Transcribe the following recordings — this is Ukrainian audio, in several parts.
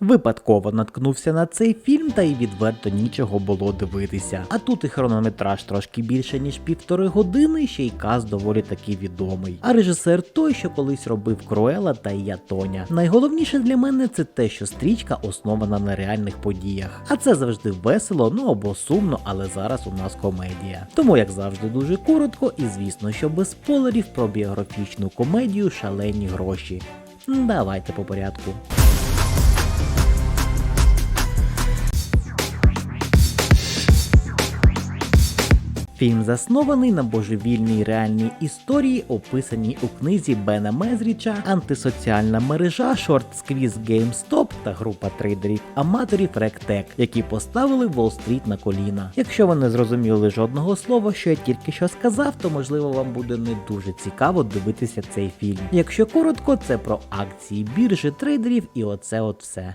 Випадково наткнувся на цей фільм та й відверто нічого було дивитися. А тут і хронометраж трошки більше ніж півтори години, ще й каз доволі таки відомий. А режисер той, що колись робив Круела та Я Тоня. Найголовніше для мене це те, що стрічка основана на реальних подіях. А це завжди весело, ну або сумно, але зараз у нас комедія. Тому, як завжди, дуже коротко, і звісно, що без спойлерів про біографічну комедію шалені гроші. Давайте по порядку. Фільм заснований на божевільній реальній історії, описаній у книзі Бена Мезріча, антисоціальна мережа Short Squeeze GameStop та група трейдерів-аматорів RegTech, які поставили Уолл-стріт на коліна. Якщо ви не зрозуміли жодного слова, що я тільки що сказав, то можливо вам буде не дуже цікаво дивитися цей фільм. Якщо коротко, це про акції біржі трейдерів і оце от все.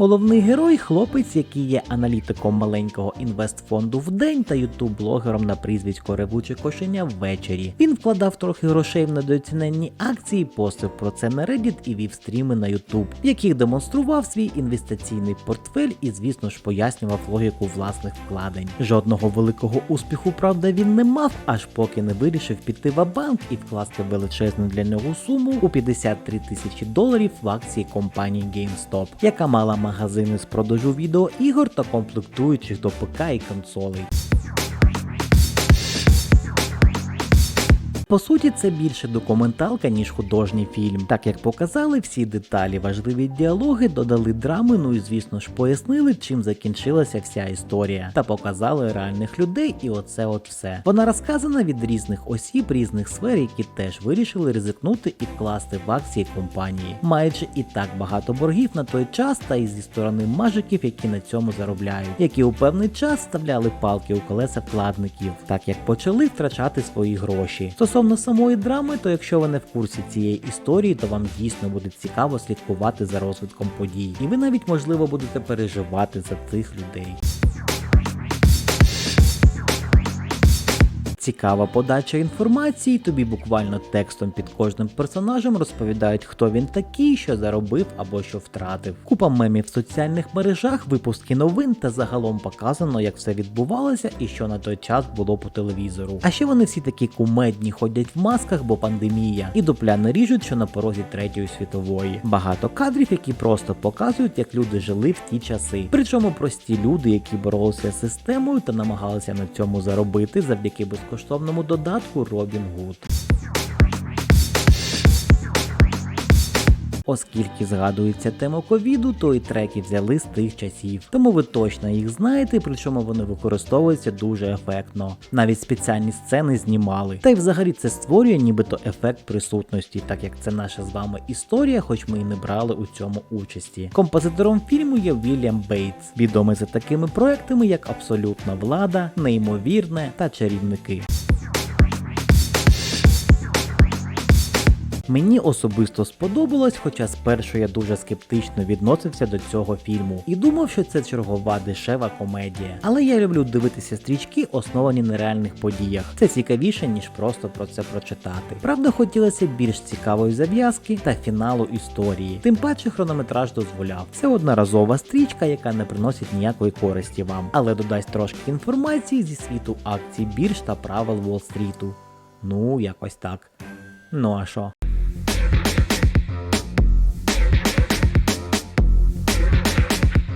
Головний герой хлопець, який є аналітиком маленького інвестфонду в день та ютуб-блогером на прізвисько Ревуче Кошеня ввечері. Він вкладав трохи грошей в недооціненні акції, постив про це на Reddit і вів стріми на YouTube, в яких демонстрував свій інвестиційний портфель і, звісно ж, пояснював логіку власних вкладень. Жодного великого успіху, правда, він не мав, аж поки не вирішив піти в банк і вкласти величезну для нього суму у 53 тисячі доларів в акції компанії GameStop, яка мала магазини з продажу відеоігор та комплектуючих до ПК і консолей. По суті, це більше документалка, ніж художній фільм. Так як показали всі деталі, важливі діалоги, додали драми, ну і звісно ж пояснили, чим закінчилася вся історія, та показали реальних людей, і оце от все. Вона розказана від різних осіб, різних сфер, які теж вирішили ризикнути і вкласти в акції компанії, маючи і так багато боргів на той час, та й зі сторони мажиків, які на цьому заробляють, які у певний час вставляли палки у колеса вкладників, так як почали втрачати свої гроші. Стосовно самої драми, то якщо ви не в курсі цієї історії, то вам дійсно буде цікаво слідкувати за розвитком подій, і ви навіть можливо будете переживати за цих людей. Цікава подача інформації, тобі буквально текстом під кожним персонажем розповідають, хто він такий, що заробив або що втратив. Купа мемів в соціальних мережах, випуски новин та загалом показано, як все відбувалося і що на той час було по телевізору. А ще вони всі такі кумедні, ходять в масках, бо пандемія, і дупля не ріжуть, що на порозі третьої світової. Багато кадрів, які просто показують, як люди жили в ті часи. Причому прості люди, які боролися з системою та намагалися на цьому заробити завдяки безкоштовному додатку Robin Оскільки згадується тема ковіду, то і треки взяли з тих часів. Тому ви точно їх знаєте, причому вони використовуються дуже ефектно. Навіть спеціальні сцени знімали. Та й взагалі це створює нібито ефект присутності, так як це наша з вами історія, хоч ми і не брали у цьому участі. Композитором фільму є Вільям Бейтс, відомий за такими проектами, як Абсолютна влада, Неймовірне та Чарівники. Мені особисто сподобалось, хоча спершу я дуже скептично відносився до цього фільму і думав, що це чергова дешева комедія. Але я люблю дивитися стрічки, основані на реальних подіях. Це цікавіше, ніж просто про це прочитати. Правда, хотілося більш цікавої зав'язки та фіналу історії. Тим паче хронометраж дозволяв. Це одноразова стрічка, яка не приносить ніякої користі вам, але додасть трошки інформації зі світу акцій бірж та правил Уолл-стріту. Ну, якось так. Ну а що?